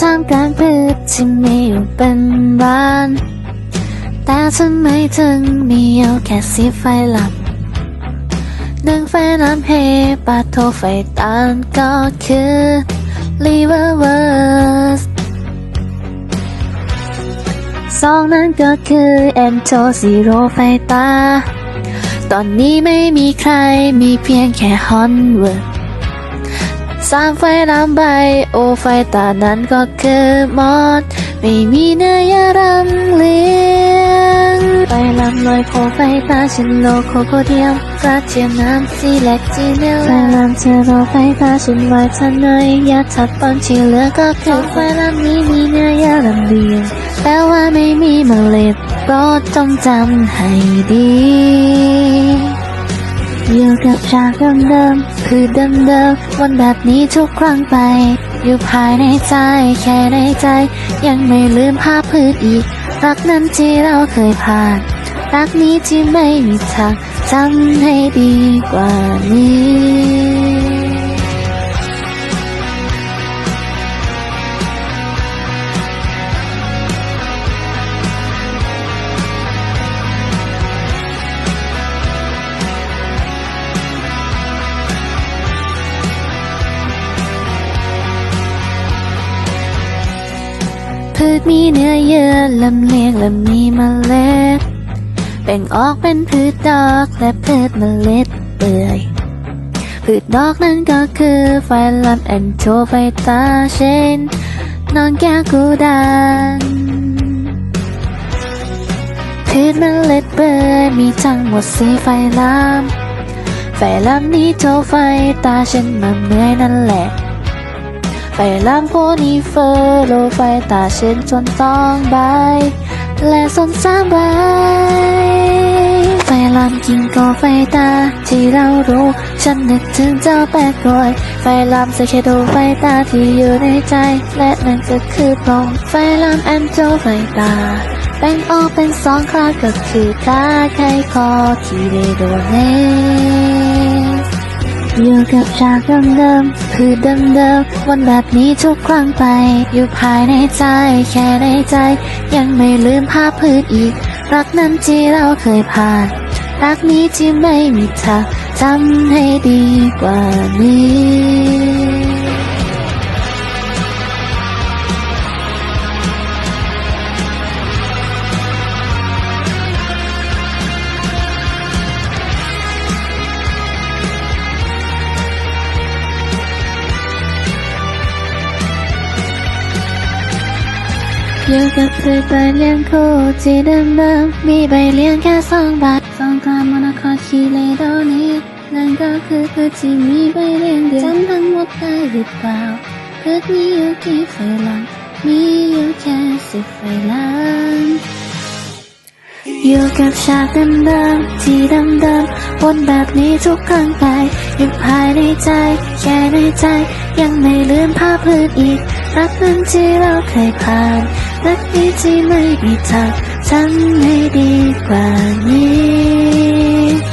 ท่ามกลางพืชที่มีอยู่เป็นบ้าน แต่ทำไมถึงมีเอาแค่สีไฟลับดึงไฟน้ำให้ปาโทไฟตานก็คือ Liververse สองนั้นก็คือ e n t o Zero ไฟตา ตอนนี้ไม่มีใครมีเพียงแค่ฮอนเวิร์ สามไฟลำใบ โอไฟตานั้นก็คือมอด ไม่มีเนื้อยารำเลียงไฟลำลอยโคไฟตาฉันโลโคโคเดียมกระเทียมน้ำซีเล็กจีเนลไฟลำเชโรไฟตาฉันไว้ทันเนยยาทัดปอนที่เหลือก็คือไฟลำนี้มีเนื้อยารำเลียงแต่ว่าไม่มีเมล็ดโปรดจงจำให้ดี อยู่กับฉากเดิมๆคือเดิมๆวันแบบนี้ทุกครั้งไป อยู่ภายในใจแค่ในใจ ยังไม่ลืมภาพพืชอีก รักนั้นที่เราเคยผ่าน รักนี้ที่ไม่มีทางจำให้ดีกว่านี้ พืชมีเนื้อเยื่อลำเลียงและมีเมล็ดแบ่งออกเป็นพืชดอกและพืชเมล็ดเปื่อยพืชดอกนั้นก็คือไฟลัมแอนโทไฟตาเชนนอนแก้วกูดันพืชเมล็ดเปื่อยมีทั้งหมดสีไฟลัมไฟลัมนี้โทไฟตาฉันมาเมื่อยนั่นแหละ ไฟลามโพนีเฟอร์โลไฟตาเช่นจนต้องใบและสนสามใบไฟลามกินก็ไฟตา ที่เรารู้ ฉันนึกถึงเจ้าแปดรอย ไฟลามใส่แค่ดูไฟตาที่อยู่ในใจ และนั่นก็คือปลงไฟลามแอนโจไฟตาแบ่งออกเป็นสองคราก็คือคาไขคอที่ได้โดนเน อยู่กับฉากเดิมๆคือเดิมๆวันแบบนี้ทุกครั้งไป อยู่ภายในใจ แค่ในใจ ยังไม่ลืมภาพพื้นอีก รักนั้นที่เราเคยผ่าน รักนี้ที่ไม่มีทางจำให้ดีกว่านี้ อยู่กับพืชใบเลี้ยงคู่ที่เดิมเดิมๆมีใบเลี้ยงแค่สองใบสองกรามมนาคอคีเลโดนี้นั่นก็คือพืชที่มีใบเลี้ยงเดียวจำทั้งหมดได้หรือเปล่าพืชมีอยู่กี่ไฟลังมีอยู่แค่สิบไฟลังอยู่กับฉากเดิมๆที่เดิมๆวนแบบนี้ทุกครั้งไปอยู่ภายในใจ แค่ในใจ ยังไม่ลืมภาพพืชอีกรักนั้นที่เราเคยผ่าน รักนี้ที่ไม่มีทางจำให้ดีกว่านี้